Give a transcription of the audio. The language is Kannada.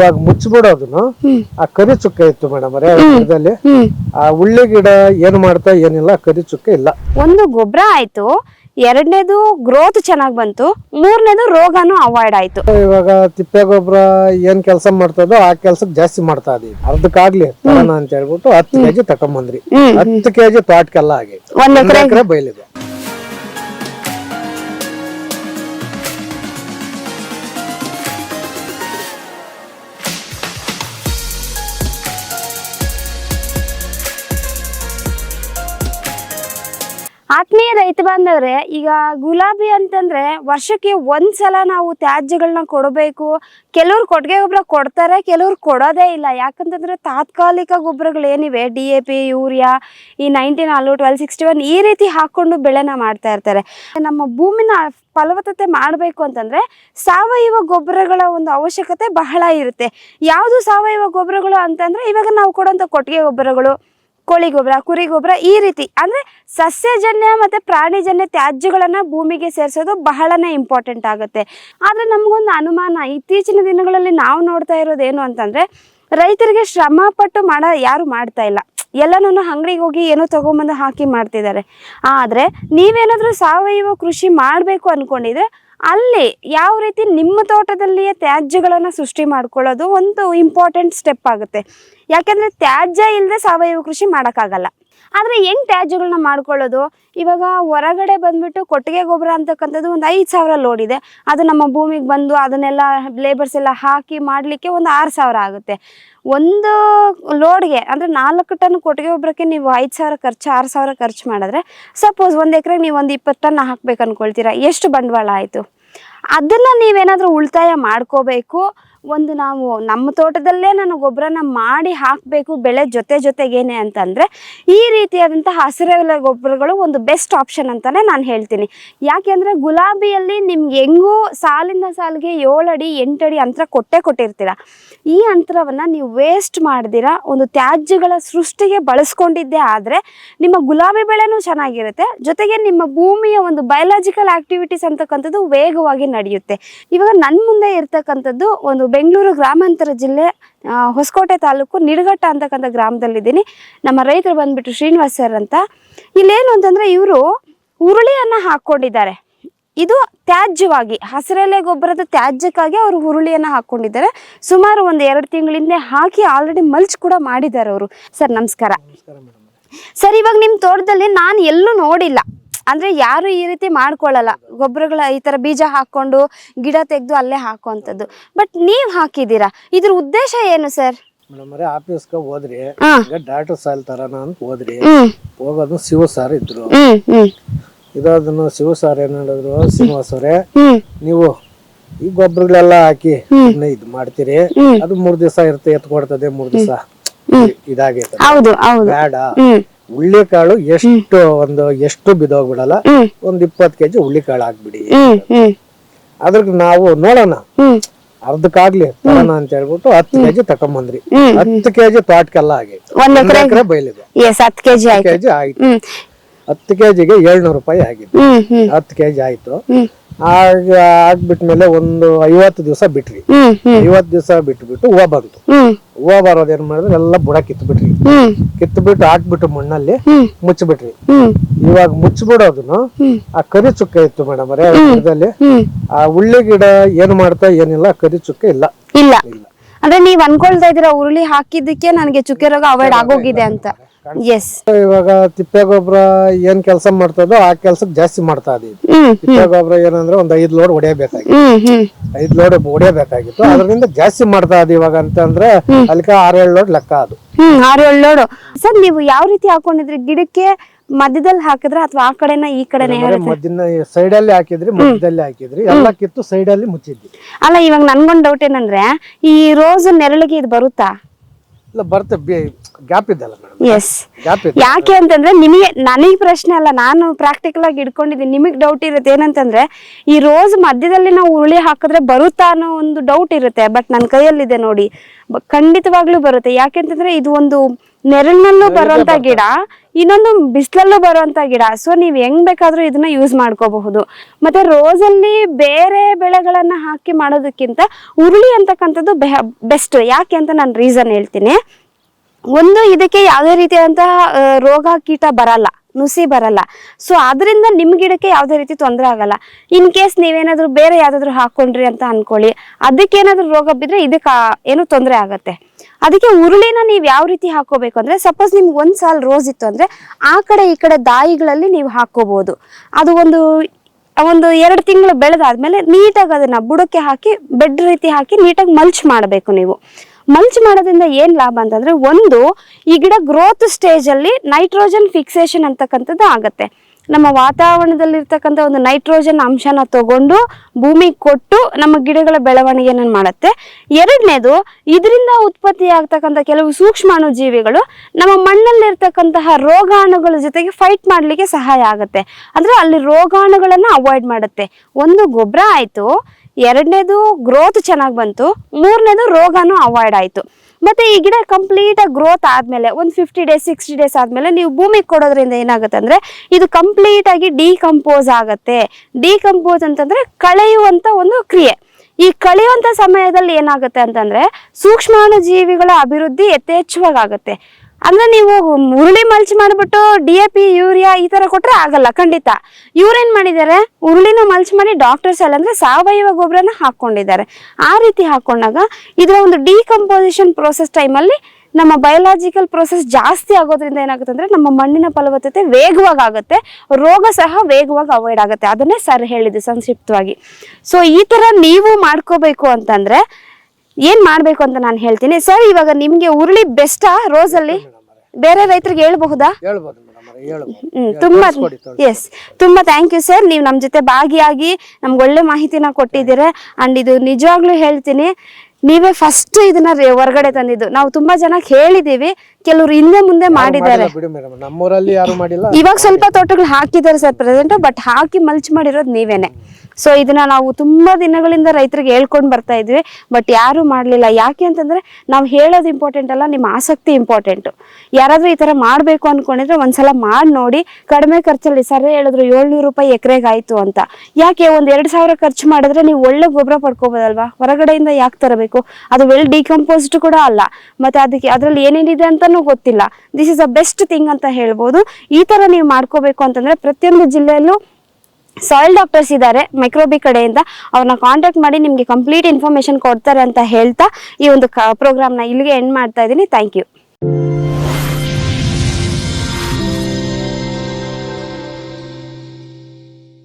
ಇವಾಗ ಮುಚ್ಚಿಬಿಡೋದನ್ನು ಆ ಕರಿ ಚುಕ್ಕ ಇತ್ತು ಮೇಡಮ್ ಗಿಡದಲ್ಲಿ. ಆ ಉಳ್ಳಿ ಗಿಡ ಏನ್ ಮಾಡ್ತಾ ಏನಿಲ್ಲ ಕರಿ ಚುಕ್ಕ ಇಲ್ಲ. ಒಂದು ಗೊಬ್ಬರ ಆಯ್ತು ಎರಡನೇದು ಗ್ರೋತ್ ಚೆನ್ನಾಗ್ ಬಂತು ಮೂರನೇದು ರೋಗನೂ ಅವಾಯ್ಡ್ ಆಯ್ತು. ಇವಾಗ ತಿಪ್ಪೆ ಗೊಬ್ಬರ ಏನ್ ಕೆಲಸ ಮಾಡ್ತದೋ ಆ ಕೆಲ್ಸಕ್ ಜಾಸ್ತಿ ಮಾಡ್ತಾ ಇದೀವಿ. ಅರ್ಧಕ್ಕಾಗ್ಲಿ ತರೋಣ ಅಂತ ಹೇಳ್ಬಿಟ್ಟು ಹತ್ತು ಕೆಜಿ ತಕೊಂಬಂದ್ರಿ. ಹ್ಮ್. ಹತ್ತು ಕೆಜಿ ತೋಟಕ್ಕೆಲ್ಲ ಆಗಿ. ಒಂದ್ ಎಕರೆ ಎಕರೆ ರೈತ ಬಾಂಧವ್ರೆ, ಈಗ ಗುಲಾಬಿ ಅಂತಂದ್ರೆ ವರ್ಷಕ್ಕೆ ಒಂದ್ಸಲ ನಾವು ತ್ಯಾಜ್ಯಗಳನ್ನ ಕೊಡಬೇಕು. ಕೆಲವ್ರು ಕೊಟ್ಟಿಗೆ ಗೊಬ್ಬರ ಕೊಡ್ತಾರೆ, ಕೆಲವ್ರು ಕೊಡೋದೇ ಇಲ್ಲ. ಯಾಕಂತಂದ್ರೆ ತಾತ್ಕಾಲಿಕ ಗೊಬ್ಬರಗಳು ಏನಿವೆ? ಡಿ ಎ ಪಿ ಯೂರಿಯಾ, ಈ ನೈನ್ಟೀನ್ ಅಲ್ಲೂ ಟ್ವೆಲ್ ಸಿಕ್ಸ್ಟಿ ಒನ್ ಈ ರೀತಿ ಹಾಕೊಂಡು ಬೆಳೆನ ಮಾಡ್ತಾ ಇರ್ತಾರೆ. ನಮ್ಮ ಭೂಮಿನ ಫಲವತ್ತತೆ ಮಾಡಬೇಕು ಅಂತಂದ್ರೆ ಸಾವಯವ ಗೊಬ್ಬರಗಳ ಒಂದು ಅವಶ್ಯಕತೆ ಬಹಳ ಇರುತ್ತೆ. ಯಾವುದು ಸಾವಯವ ಗೊಬ್ಬರಗಳು ಅಂತಂದ್ರೆ ಇವಾಗ ನಾವು ಕೊಡೋಂಥ ಕೊಟ್ಟಿಗೆ ಗೊಬ್ಬರಗಳು ಕೋಳಿ ಗೊಬ್ಬರ ಕುರಿ ಗೊಬ್ಬರ ಈ ರೀತಿ ಅಂದ್ರೆ ಸಸ್ಯಜನ್ಯ ಮತ್ತೆ ಪ್ರಾಣಿಜನ್ಯ ತ್ಯಾಜ್ಯಗಳನ್ನು ಭೂಮಿಗೆ ಸೇರಿಸೋದು ಬಹಳನೇ ಇಂಪಾರ್ಟೆಂಟ್ ಆಗುತ್ತೆ. ಆದ್ರೆ ನಮಗೊಂದು ಅನುಮಾನ, ಇತ್ತೀಚಿನ ದಿನಗಳಲ್ಲಿ ನಾವು ನೋಡ್ತಾ ಇರೋದು ಏನು ಅಂತಂದ್ರೆ ರೈತರಿಗೆ ಶ್ರಮ ಪಟ್ಟು ಮಾಡ ಯಾರು ಮಾಡ್ತಾ ಇಲ್ಲ. ಎಲ್ಲನೂ ಅಂಗಡಿಗೆ ಹೋಗಿ ಏನೋ ತಗೊಂಬಂದು ಹಾಕಿ ಮಾಡ್ತಿದ್ದಾರೆ. ಆದ್ರೆ ನೀವೇನಾದರೂ ಸಾವಯವ ಕೃಷಿ ಮಾಡಬೇಕು ಅನ್ಕೊಂಡಿದ್ರೆ ಅಲ್ಲಿ ಯಾವ ರೀತಿ ನಿಮ್ಮ ತೋಟದಲ್ಲಿಯೇ ತ್ಯಾಜ್ಯಗಳನ್ನು ಸೃಷ್ಟಿ ಮಾಡ್ಕೊಳ್ಳೋದು ಒಂದು ಇಂಪಾರ್ಟೆಂಟ್ ಸ್ಟೆಪ್ ಆಗುತ್ತೆ. ಯಾಕೆಂದರೆ ತ್ಯಾಜ್ಯ ಇಲ್ಲದೆ ಸಾವಯವ ಕೃಷಿ ಮಾಡೋಕ್ಕಾಗಲ್ಲ. ಆದರೆ ಹೆಂಗ್ ತ್ಯಾಜ್ಯಗಳನ್ನ ಮಾಡ್ಕೊಳ್ಳೋದು? ಇವಾಗ ಹೊರಗಡೆ ಬಂದ್ಬಿಟ್ಟು ಕೊಟ್ಟಿಗೆ ಗೊಬ್ಬರ ಅಂತಕ್ಕಂಥದ್ದು ಒಂದು ಐದು ಸಾವಿರ ಲೋಡ್ ಇದೆ. ಅದು ನಮ್ಮ ಭೂಮಿಗೆ ಬಂದು ಅದನ್ನೆಲ್ಲ ಲೇಬರ್ಸ್ ಎಲ್ಲ ಹಾಕಿ ಮಾಡಲಿಕ್ಕೆ ಒಂದು ಆರು ಸಾವಿರ ಆಗುತ್ತೆ. ಒಂದು ಲೋಡ್ಗೆ ಅಂದರೆ ನಾಲ್ಕು ಟನ್ ಕೊಟ್ಟಿಗೆ ಗೊಬ್ಬರಕ್ಕೆ ನೀವು ಐದು ಸಾವಿರ ಖರ್ಚು, ಆರು ಸಾವಿರ ಖರ್ಚು ಮಾಡಿದ್ರೆ ಸಪೋಸ್ ಒಂದು ಎಕರೆಗೆ ನೀವು ಒಂದು ಇಪ್ಪತ್ತು ಟನ್ ಹಾಕ್ಬೇಕು ಅನ್ಕೊಳ್ತೀರಾ ಎಷ್ಟು ಬಂಡವಾಳ ಆಯಿತು? ಅದನ್ನು ನೀವೇನಾದರೂ ಉಳಿತಾಯ ಮಾಡ್ಕೋಬೇಕು. ಒಂದು ನಾವು ನಮ್ಮ ತೋಟದಲ್ಲೇ ನಾನು ಗೊಬ್ಬರನ ಮಾಡಿ ಹಾಕಬೇಕು ಬೆಳೆ ಜೊತೆ ಜೊತೆಗೇನೆ ಅಂತಂದರೆ, ಈ ರೀತಿಯಾದಂಥ ಹಸಿರೆಲೆ ಗೊಬ್ಬರಗಳು ಒಂದು ಬೆಸ್ಟ್ ಆಪ್ಷನ್ ಅಂತಲೇ ನಾನು ಹೇಳ್ತೀನಿ. ಯಾಕೆಂದರೆ ಗುಲಾಬಿಯಲ್ಲಿ ನಿಮ್ಗೆ ಹೆಂಗೂ ಸಾಲಿಂದ ಸಾಲಿಗೆ ಏಳಡಿ ಅಡಿ ಎಂಟು ಅಡಿ ಅಂತರ ಕೊಟ್ಟೆ ಕೊಟ್ಟಿರ್ತೀರ. ಈ ಅಂತರವನ್ನು ನೀವು ವೇಸ್ಟ್ ಮಾಡ್ದಿರ, ಒಂದು ತ್ಯಾಜ್ಯಗಳ ಸೃಷ್ಟಿಗೆ ಬಳಸ್ಕೊಂಡಿದ್ದೇ ಆದರೆ ನಿಮ್ಮ ಗುಲಾಬಿ ಬೆಳೆನೂ ಚೆನ್ನಾಗಿರುತ್ತೆ. ಜೊತೆಗೆ ನಿಮ್ಮ ಭೂಮಿಯ ಒಂದು ಬಯಲಾಜಿಕಲ್ ಆಕ್ಟಿವಿಟೀಸ್ ಅಂತಕ್ಕಂಥದ್ದು ವೇಗವಾಗಿ ನಡೆಯುತ್ತೆ. ಇವಾಗ ನನ್ನ ಮುಂದೆ ಇರ್ತಕ್ಕಂಥದ್ದು ಒಂದು ಬೆಂಗಳೂರು ಗ್ರಾಮಾಂತರ ಜಿಲ್ಲೆ ಹೊಸಕೋಟೆ ತಾಲೂಕು ನಿಡಘಟ್ಟ ಅಂತಕ್ಕಂಥ ಗ್ರಾಮದಲ್ಲಿದ್ದೀನಿ. ನಮ್ಮ ರೈತರು ಬಂದ್ಬಿಟ್ಟು ಶ್ರೀನಿವಾಸ್ ಸರ್ ಅಂತ. ಇಲ್ಲೇನು ಅಂತಂದ್ರೆ ಇವರು ಹುರುಳಿಯನ್ನ ಹಾಕೊಂಡಿದ್ದಾರೆ ಇದು ತ್ಯಾಜ್ಯವಾಗಿ ಹಸಿರೆಲೆ ಗೊಬ್ಬರದ ತ್ಯಾಜ್ಯಕ್ಕಾಗಿ ಅವರು ಹುರುಳಿಯನ್ನು ಹಾಕೊಂಡಿದ್ದಾರೆ ಸುಮಾರು ಒಂದು ಎರಡು ತಿಂಗಳಿಂದ ಹಾಕಿ ಆಲ್ರೆಡಿ ಮಲ್ಚ್ ಕೂಡ ಮಾಡಿದ್ದಾರೆ ಅವರು. ಸರ್ ನಮಸ್ಕಾರ. ಸರ್ ಇವಾಗ ನಿಮ್ಮ ತೋಟದಲ್ಲಿ ನಾನು ಎಲ್ಲೂ ನೋಡಿಲ್ಲ. ಅಂದ್ರೆ ಯಾರು ಈ ರೀತಿ ಮಾಡ್ಕೊಳ್ಳಲ್ಲ. ಗೊಬ್ಬರಗಳ ಈ ತರ ಬೀಜ ಹಾಕೊಂಡು ಗಿಡ ತೆಗೆದು ಅಲ್ಲೇ ಹಾಕುವಂಥದ್ದು. ಬಟ್ ನೀವ್ ಹಾಕಿದೀರಾ ಇದ್ರ ಉದ್ದೇಶ ಏನು ಸರ್ ಮೇಡಮ್ ಅವರೇ ಆಫೀಸ್ಗೆ ಹೋದ್ರಿ ಈಗ ಡಾಕ್ಟರ್ ಸೈಲ್ ತರ ಅಂತ ಹೋದ್ರಿ. ಹೋಗೋದು ಶಿವ ಸಾರ್ ಇದ್ರು. ಇದನ್ನು ಶಿವ ಸಾರ್ ಏನ್ ಹೇಳಿದ್ರು ಶ್ರೀನಿವಾಸ್ ಅವರೇ ನೀವು ಈ ಗೊಬ್ಬರಗಳೆಲ್ಲ ಹಾಕಿ. ಸುಮ್ನೆ ಇದ್ ಮಾಡ್ತೀರಿ. ಅದು ಮೂರ್ ದಿವಸ ಇರುತ್ತೆ ಎತ್ಕೊಡ್ತದೆ ಮೂರ್ ದಿವಸ. ಇದಾಗೈತೆ ಬೇಡ. ಹುಳ್ಳಿಕಾಳು ಎಷ್ಟು ಒಂದು ಎಷ್ಟು ಬಿದೋಗ್ಬಿಡಲ್ಲ ಒಂದ್ ಇಪ್ಪತ್ ಕೆಜಿ ಹುಳ್ಳಿಕಾಳು ಹಾಕ್ಬಿಡಿ ಅದ್ರ ನಾವು ನೋಡೋಣ. ಅರ್ಧಕ್ಕಾಗ್ಲಿ ತರೋಣ ಅಂತ ಹೇಳ್ಬಿಟ್ಟು ಹತ್ತು ಕೆಜಿ ತಕೊಂಬಂದ್ರಿ. ಹತ್ತು ಕೆಜಿ ತೋಟಕ್ಕೆಲ್ಲ ಆಗಿ ಬೈಲಿದೆ. ಎಕರೆ ಹತ್ತು ಕೆಜಿ ಆಯ್ತು. ಹತ್ತು ಕೆಜಿಗೆ ಏಳ್ನೂರು ರೂಪಾಯಿ ಆಗಿದೆ ಹತ್ತು ಕೆಜಿ ಆಯ್ತು. ಆಗ ಆಗ್ಬಿಟ್ಮೇಲೆ ಒಂದು ಐವತ್ತು ದಿವಸ ಬಿಟ್ರಿ ಐವತ್ತು ದಿವಸ ಬಿಟ್ಬಿಟ್ಟು ಹೂವ ಬಂತು. ಹೂವ ಬರೋದ್ ಏನ್ ಮಾಡಿದ್ರೆ ಎಲ್ಲ ಬುಡ ಕಿತ್ಬಿಟ್ರಿ ಕಿತ್ ಬಿಟ್ಟು ಹಾಕ್ಬಿಟ್ಟು ಮಣ್ಣಲ್ಲಿ ಮುಚ್ಚಿಬಿಟ್ರಿ ಇವಾಗ ಮುಚ್ಚಿಬಿಡೋದನ್ನು ಆ ಕರಿ ಚುಕ್ಕ ಇತ್ತು ಮೇಡಮ್ ಅವರೇ ಗಿಡದಲ್ಲಿ ಆ ಉಳ್ಳಿ ಗಿಡ ಏನ್ ಮಾಡ್ತಾ ಏನಿಲ್ಲ ಕರಿ ಚುಕ್ಕ ಇಲ್ಲ. ಇಲ್ಲ. ಇಲ್ಲ. ಅಂದ್ರೆ ನೀವ್ ಅನ್ಕೊಳ್ತಾ ಇದೀರ ಉರುಳಿ ಹಾಕಿದ್ದಕ್ಕೆ ನನಗೆ ಚುಕ್ಕೆ ರೋಗ ಅವಾಯ್ಡ್ ಆಗೋಗಿದೆ ಅಂತ. ಎಸ್ ಇವಾಗ ತಿಪ್ಪೆ ಗೊಬ್ಬರ ಏನ್ ಕೆಲಸ ಮಾಡ್ತದೋ ಆ ಕೆಲ್ಸಕ್ಕೆ ಜಾಸ್ತಿ ಮಾಡ್ತಾ ಇದೀವಿ ತಿಪ್ಪೆ ಗೊಬ್ಬರ ಏನಂದ್ರೆ ಒಂದ್ ಐದ್ ಲೋಡ್ ಹೊಡೆಯಬೇಕಾಗಿತ್ತು. ಐದ್ ಲೋಡ್ ಹೊಡೆಯಬೇಕಾಗಿತ್ತು. ಅದರಿಂದ ಜಾಸ್ತಿ ಮಾಡ್ತಾ ಇದೀವಿ ಇವಾಗ ಅಂತಂದ್ರೆ ಅಲ್ಲಿಕ ಏಳು ಲೋಡ್ ಲೆಕ್ಕ ಅದು. ಹ್ಮ್ ಆರು ಏಳು ಲೋಡ್. ಸರ್ ನೀವು ಯಾವ ರೀತಿ ಹಾಕೊಂಡಿದ್ರಿ? ಗಿಡಕ್ಕೆ ಮಧ್ಯದಲ್ಲಿ ಹಾಕಿದ್ರ ಅಥವಾ ಆ ಕಡೆನ ಈ ಕಡೆನ ಸೈಡ್ ಅಲ್ಲಿ ಹಾಕಿದ್ರಿ ಮಧ್ಯದಲ್ಲಿ ಹಾಕಿದ್ರಿ ಎಲ್ಲ ಕಿತ್ತು ಸೈಡ್ ಅಲ್ಲಿ ಮುಚ್ಚಿದ್ವಿ. ಅಲ್ಲ ಇವಾಗ ನನ್ಗೊಂದ್ ಡೌಟ್ ಏನಂದ್ರೆ ಈ ರೋಸ್ ನೆರಳಿಗೆ ಇದು ಬರುತ್ತಾ? ಇಲ್ಲ ಬರ್ತೆ ಗ್ಯಾಪ್ ಇದೆಲ್ಲ ಮೇಡಮ್ ಎಸ್ ಗ್ಯಾಪ್ ಇದೆ. ಯಾಕೆ ಅಂತಂದ್ರೆ ನಿಮಗೆ ನನಗೆ ಪ್ರಶ್ನೆ ಅಲ್ಲ ನಾನು ಪ್ರಾಕ್ಟಿಕಲ್ ಆಗಿ ಇಟ್ಕೊಂಡಿದ್ದೀನಿ ನಿಮಗೆ ಡೌಟ್ ಇರುತ್ತೆ. ಏನಂತಂದ್ರೆ ಈ ರೋಸ್ ಮಧ್ಯದಲ್ಲಿ ನಾವು ಉರುಳಿ ಹಾಕಿದ್ರೆ ಬರುತ್ತಾ ಅನ್ನೋ ಒಂದು ಡೌಟ್ ಇರುತ್ತೆ. ಬಟ್ ನನ್ನ ಕೈಯಲ್ಲಿದೆ ನೋಡಿ. ಖಂಡಿತವಾಗ್ಲೂ ಬರುತ್ತೆ. ಯಾಕೆಂತಂದ್ರೆ ಇದು ಒಂದು ನೆರಳಿನಲ್ಲೂ ಬರುವಂತ ಗಿಡ ಇನ್ನೊಂದು ಬಿಸಿಲಲ್ಲೂ ಬರುವಂತ ಗಿಡ. ಸೊ ನೀವ್ ಹೆಂಗ್ ಬೇಕಾದ್ರೂ ಇದನ್ನ ಯೂಸ್ ಮಾಡ್ಕೋಬಹುದು. ಮತ್ತೆ ರೋಸ್ ಅಲ್ಲಿ ಬೇರೆ ಬೆಳೆಗಳನ್ನ ಹಾಕಿ ಮಾಡೋದಕ್ಕಿಂತ ಉರುಳಿ ಅಂತಕ್ಕಂಥದ್ದು ಬೆಸ್ಟ್ ಯಾಕೆ ಅಂತ ನಾನು ರೀಸನ್ ಹೇಳ್ತೀನಿ. ಒಂದು ಇದಕ್ಕೆ ಯಾವುದೇ ರೀತಿಯಾದಂತಹ ರೋಗ ಕೀಟ ಬರಲ್ಲ. ನುಸಿ ಬರಲ್ಲ. ಸೊ ಅದರಿಂದ ನಿಮ್ ಗಿಡಕ್ಕೆ ಯಾವುದೇ ರೀತಿ ತೊಂದರೆ ಆಗಲ್ಲ. ಇನ್ ಕೇಸ್ ನೀವೇನಾದ್ರೂ ಬೇರೆ ಯಾವ್ದಾದ್ರು ಹಾಕೊಂಡ್ರಿ ಅಂತ ಅನ್ಕೊಳ್ಳಿ. ಅದಕ್ಕೆ ಏನಾದ್ರೂ ರೋಗ ಬಿದ್ರೆ ಇದಕ್ಕೆ ಏನು ತೊಂದರೆ ಆಗತ್ತೆ. ಅದಕ್ಕೆ ಉರುಳಿನ ನೀವು ಯಾವ ರೀತಿ ಹಾಕೋಬೇಕು ಅಂದ್ರೆ ಸಪೋಸ್ ನಿಮ್ಗೆ ಒಂದು ಸಾಲ್ ರೋಸ್ ಇತ್ತು ಅಂದ್ರೆ, ಆ ಕಡೆ ಈ ಕಡೆ ದಾಯಿಗಳಲ್ಲಿ ನೀವು ಹಾಕೋಬಹುದು ಅದು ಒಂದು ಒಂದು ಎರಡು ತಿಂಗಳು ಬೆಳೆದಾದ್ಮೇಲೆ ನೀಟಾಗಿ ಅದನ್ನ ಬುಡಕ್ಕೆ ಹಾಕಿ, ಬೆಡ್ ರೀತಿ ಹಾಕಿ ನೀಟಾಗಿ ಮಲ್ಚ್ ಮಾಡಬೇಕು ನೀವು. ಮಲ್ಚ್ ಮಾಡೋದ್ರಿಂದ ಏನು ಲಾಭ ಅಂತಂದ್ರೆ, ಒಂದು ಈ ಗಿಡ ಗ್ರೋತ್ ಸ್ಟೇಜ್ ಅಲ್ಲಿ ನೈಟ್ರೋಜನ್ ಫಿಕ್ಸೇಷನ್ ಅಂತಕ್ಕಂಥದ್ದು ಆಗತ್ತೆ. ನಮ್ಮ ವಾತಾವರಣದಲ್ಲಿರ್ತಕ್ಕಂಥ ಒಂದು ನೈಟ್ರೋಜನ್ ಅಂಶನ ತಗೊಂಡು ಭೂಮಿಗೆ ಕೊಟ್ಟು ನಮ್ಮ ಗಿಡಗಳ ಬೆಳವಣಿಗೆಯನ್ನು ಮಾಡುತ್ತೆ. ಎರಡನೇದು, ಇದರಿಂದ ಉತ್ಪತ್ತಿ ಆಗ್ತಕ್ಕಂಥ ಕೆಲವು ಸೂಕ್ಷ್ಮಾಣು ಜೀವಿಗಳು ನಮ್ಮ ಮಣ್ಣಲ್ಲಿರ್ತಕ್ಕಂತಹ ರೋಗಾಣುಗಳ ಜೊತೆಗೆ ಫೈಟ್ ಮಾಡಲಿಕ್ಕೆ ಸಹಾಯ ಆಗುತ್ತೆ. ಅಂದ್ರೆ ಅಲ್ಲಿ ರೋಗಾಣುಗಳನ್ನು ಅವಾಯ್ಡ್ ಮಾಡುತ್ತೆ. ಒಂದು ಗೊಬ್ಬರ ಆಯ್ತು, ಎರಡನೇದು ಗ್ರೋತ್ ಚೆನ್ನಾಗಿ ಬಂತು, ಮೂರನೇದು ರೋಗನೂ ಅವಾಯ್ಡ್ ಆಯ್ತು. ಮತ್ತೆ ಈ ಗಿಡ ಕಂಪ್ಲೀಟ್ ಆಗಿ ಗ್ರೋತ್ ಆದ್ಮೇಲೆ, ಒಂದು ಫಿಫ್ಟಿ ಡೇಸ್ ಸಿಕ್ಸ್ಟಿ ಡೇಸ್ ಆದ್ಮೇಲೆ ನೀವು ಭೂಮಿಗೆ ಕೊಡೋದ್ರಿಂದ ಏನಾಗುತ್ತೆ ಅಂದ್ರೆ ಇದು ಕಂಪ್ಲೀಟ್ ಆಗಿ ಡಿಕಂಪೋಸ್ ಆಗತ್ತೆ. ಡಿಕಂಪೋಸ್ ಅಂತಂದ್ರೆ ಕಳೆಯುವಂತ ಒಂದು ಕ್ರಿಯೆ. ಈ ಕಳೆಯುವಂತ ಸಮಯದಲ್ಲಿ ಏನಾಗುತ್ತೆ ಅಂತಂದ್ರೆ ಸೂಕ್ಷ್ಮಾಣು ಜೀವಿಗಳ ಅಭಿವೃದ್ಧಿ ಯಥೇಚ್ಛವಾಗಿ ಆಗುತ್ತೆ. ಅಂದ್ರೆ ನೀವು ಉರುಳಿ ಮಲ್ಚ್ ಮಾಡಿಬಿಟ್ಟು ಡಿ ಎ ಪಿ ಯೂರಿಯಾ ಈ ತರ ಕೊಟ್ರೆ ಆಗಲ್ಲ, ಖಂಡಿತ. ಇವ್ರೇನ್ ಮಾಡಿದ್ದಾರೆ? ಉರುಳಿನ ಮಲ್ಚ್ ಮಾಡಿ ಡಾಕ್ಟರ್ಸ್ ಎಲ್ಲ ಅಂದ್ರೆ ಸಾವಯವ ಗೊಬ್ಬರನ ಹಾಕೊಂಡಿದ್ದಾರೆ ಆ ರೀತಿ ಹಾಕೊಂಡಾಗ ಇದರ ಒಂದು ಡಿಕಂಪೋಸಿಷನ್ ಪ್ರೋಸೆಸ್ ಟೈಮಲ್ಲಿ ನಮ್ಮ ಬಯೋಲಾಜಿಕಲ್ ಪ್ರೋಸೆಸ್ ಜಾಸ್ತಿ ಆಗೋದ್ರಿಂದ ಏನಾಗುತ್ತೆ ಅಂದ್ರೆ ನಮ್ಮ ಮಣ್ಣಿನ ಫಲವತ್ತತೆ ವೇಗವಾಗಿ ಆಗುತ್ತೆ, ರೋಗ ಸಹ ವೇಗವಾಗಿ ಅವಾಯ್ಡ್ ಆಗುತ್ತೆ. ಅದನ್ನೇ ಸರ್ ಹೇಳಿದ್ದು ಸಂಕ್ಷಿಪ್ತವಾಗಿ. ಸೊ ಈ ತರ ನೀವು ಮಾಡ್ಕೋಬೇಕು ಅಂತಂದ್ರೆ ಏನ್ ಮಾಡ್ಬೇಕು ಅಂತ ನಾನು ಹೇಳ್ತೀನಿ. ಸರ್ ಇವಾಗ ನಿಮ್ಗೆ ಉರುಳಿ ಬೆಸ್ಟಾ ರೋಸ್ ಅಲ್ಲಿ ಬೇರೆ ರೈತರಿಗೆ ಹೇಳ್ಬಹುದಾ? ಹ್ಮ್ ತುಂಬಾ. ಎಸ್ ತುಂಬಾ ಥ್ಯಾಂಕ್ ಯು ಸರ್ ನೀವು ನಮ್ ಜೊತೆ ಭಾಗಿಯಾಗಿ ನಮ್ಗೆ ಒಳ್ಳೆ ಮಾಹಿತಿನ ಕೊಟ್ಟಿದ್ದೀರಾ. ಅಂಡ್ ಇದು ನಿಜವಾಗ್ಲೂ ಹೇಳ್ತೀನಿ ನೀವೇ ಫಸ್ಟ್ ಇದನ್ನ ಹೊರಗಡೆ ತಂದಿದ್ದು. ನಾವು ತುಂಬಾ ಜನ ಹೇಳಿದೀವಿ ಕೆಲವರು ಹಿಂದೆ ಮುಂದೆ ಮಾಡಿದ್ದಾರೆ. ಇವಾಗ ಸ್ವಲ್ಪ ತೋಟಗಳು ಹಾಕಿದ್ದಾರೆ ಸರ್ ಪ್ರೆಸೆಂಟ್ ಬಟ್ ಹಾಕಿ ಮಲ್ಚ್ ಮಾಡಿರೋದು ನೀವೇನೆ. ಸೊ ಇದನ್ನ ನಾವು ತುಂಬಾ ದಿನಗಳಿಂದ ರೈತರಿಗೆ ಹೇಳ್ಕೊಂಡು ಬರ್ತಾ ಇದ್ವಿ. ಬಟ್ ಯಾರು ಮಾಡ್ಲಿಲ್ಲ. ಯಾಕೆ ಅಂತಂದ್ರೆ ನಾವು ಹೇಳೋದು ಇಂಪಾರ್ಟೆಂಟ್ ಅಲ್ಲ, ನಿಮ್ಮ ಆಸಕ್ತಿ ಇಂಪಾರ್ಟೆಂಟ್ ಯಾರಾದ್ರೂ ಈ ತರ ಮಾಡ್ಬೇಕು ಅನ್ಕೊಂಡಿದ್ರೆ ಒಂದ್ಸಲ ಮಾಡಿ ನೋಡಿ. ಕಡಿಮೆ ಖರ್ಚಲ್ಲಿ, ಸರ್ ಹೇಳಿದ್ರು ಏಳ್ನೂರು ರೂಪಾಯಿ ಎಕರೆಗೆ ಆಯ್ತು ಅಂತ. ಯಾಕೆ ಒಂದ್ ಎರಡ್ ಸಾವಿರ ಖರ್ಚು ಮಾಡಿದ್ರೆ ನೀವು ಒಳ್ಳೆ ಗೊಬ್ಬರ ಪಡ್ಕೋಬೋದಲ್ವಾ? ಹೊರಗಡೆಯಿಂದ ಯಾಕೆ ತರಬೇಕು? ಅದು ವೆಲ್ ಡಿಕಂಪೋಸ್ಡ್ ಕೂಡ ಅಲ್ಲ. ಮತ್ತೆ ಅದಕ್ಕೆ ಅದ್ರಲ್ಲಿ ಏನೇನಿದೆ ಅಂತಾನೂ ಗೊತ್ತಿಲ್ಲ. This is a best thing ಅಂತ ಹೇಳ್ಬೋದು. ಈ ತರ ನೀವು ಮಾಡ್ಕೋಬೇಕು ಅಂತಂದ್ರೆ ಪ್ರತಿಯೊಂದು ಜಿಲ್ಲೆಯಲ್ಲೂ ಸಾಯಿಲ್ ಡಾಕ್ಟರ್ಸ್ ಇದ್ದಾರೆ ಮೈಕ್ರೋಬಿ ಕಡೆಯಿಂದ. ಅವ್ರನ್ನ ಕಾಂಟ್ಯಾಕ್ಟ್ ಮಾಡಿ ನಿಮಗೆ ಕಂಪ್ಲೀಟ್ ಇನ್ಫಾರ್ಮೇಶನ್ ಕೊಡ್ತಾರೆ ಅಂತ ಹೇಳ್ತಾ ಈ ಒಂದು ಪ್ರೋಗ್ರಾಮ್ನ ಇಲ್ಲಿಗೆ ಎಂಡ್ ಮಾಡ್ತಾ ಇದ್ದೀನಿ. Thank you